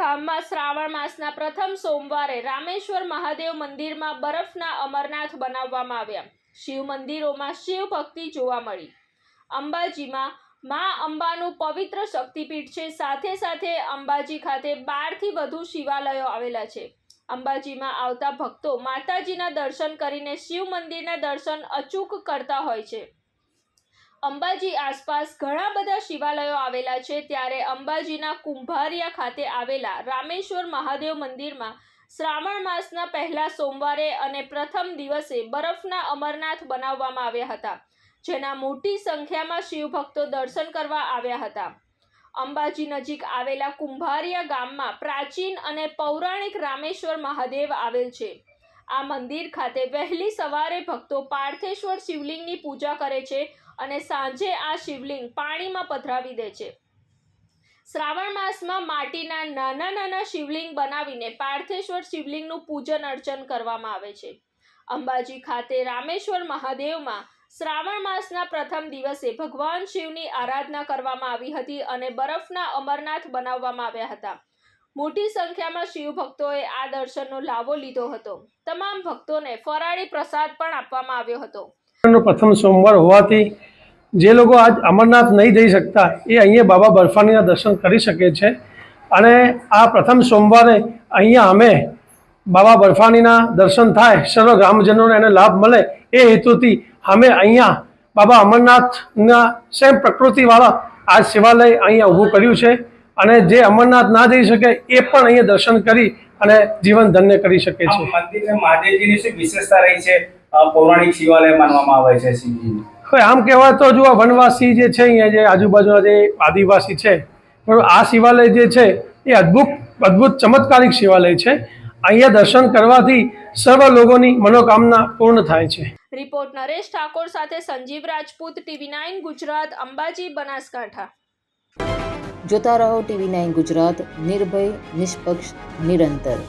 ધામમાં શ્રાવણ માસના પ્રથમ સોમવારે રામેશ્વર મહાદેવ મંદિરમાં બરફના અમરનાથ બનાવવામાં આવ્યા. શિવ મંદિરોમાં શિવ ભક્તિ જોવા મળી. અંબાજીમાં મા અંબાનું પવિત્ર શક્તિપીઠ છે. સાથે સાથે અંબાજી ખાતે બારથી વધુ શિવાલયો આવેલા છે. અંબાજીમાં આવતા ભક્તો માતાજીના દર્શન કરીને શિવ મંદિરના દર્શન અચૂક કરતા હોય છે. અંબાજી આસપાસ ઘણા બધા શિવાલયો આવેલા છે. ત્યારે અંબાજીના કુંભારિયા ખાતે આવેલા રામેશ્વર મહાદેવ મંદિરમાં શ્રાવણ માસના પહેલા સોમવારે અને પ્રથમ દિવસે બરફના અમરનાથ બનાવવામાં આવ્યા હતા, જેના મોટી સંખ્યામાં શિવભક્તો દર્શન કરવા આવ્યા હતા. અંબાજી નજીક આવેલા કુંભારિયા ગામમાં પ્રાચીન અને પૌરાણિક રામેશ્વર મહાદેવ આવેલ છે. આ મંદિર ખાતે વહેલી સવારે ભક્તો પાર્થેશ્વર શિવલિંગની પૂજા કરે છે અને સાંજે આ શિવલિંગ પાણીમાં પધરાવી દે છે. શ્રાવણ માસમાં માટીના નાના નાના શિવલિંગ બનાવીને પાર્થેશ્વર શિવલિંગનું પૂજન અર્ચન કરવામાં આવે છે. અંબાજી ખાતે રામેશ્વર મહાદેવમાં શ્રાવણ માસના પ્રથમ દિવસે ભગવાન શિવની આરાધના કરવામાં આવી હતી અને બરફના અમરનાથ બનાવવામાં આવ્યા હતા. મોટી સંખ્યામાં શિવ ભક્તોએ આ દર્શનનો લાવો લીધો હતો. તમામ ભક્તોને ફરાળી પ્રસાદ પણ આપવામાં આવ્યો હતો. પ્રથમ સોમવાર હોવાથી જે લોકો આજ અમરનાથ નહીં જઈ શકતા, એ અહીંયા બાબા બર્ફાનીના દર્શન કરી શકે છે. અને આ પ્રથમ સોમવારે અહીંયા અમે બાબા બર્ફાનીના દર્શન થાય, સર્વ ગ્રામજનોને એને લાભ મળે, એ હેતુથી અમે અહીંયા બાબા અમરનાથના સેમ પ્રકૃતિવાળા આ શિવાલય અહીંયા ઊભું કર્યું છે. અને જે અમરનાથ ના જઈ શકે, એ પણ અહીંયા દર્શન કરી અને જીવન ધન્ય કરી શકે છે. મહાદેવજીની શું વિશેષતા રહી છે? પૌરાણિક શિવાલય માનવામાં આવે છે શિવજીનું હવે આમ કહેવાય તો જો આ વનવાસી જે છે અહીંયા જે આજુબાજુના જે આદિવાસી છે પણ આ શિવાલય જે છે એ અદ્ભુત અદ્ભુત ચમત્કારિક શિવાલય છે. અહીંયા દર્શન કરવાથી સર્વ લોકોની મનોકામના પૂર્ણ થાય છે. રિપોર્ટ નરેશ ઠાકોર સાથે સંજીવ રાજપૂત ટીવી નાઇન ગુજરાત અંબાજી બનાસકાંઠા. જોતા રહો ટીવી નાઇન ગુજરાત નિર્ભય નિષ્પક્ષ નિરંતર.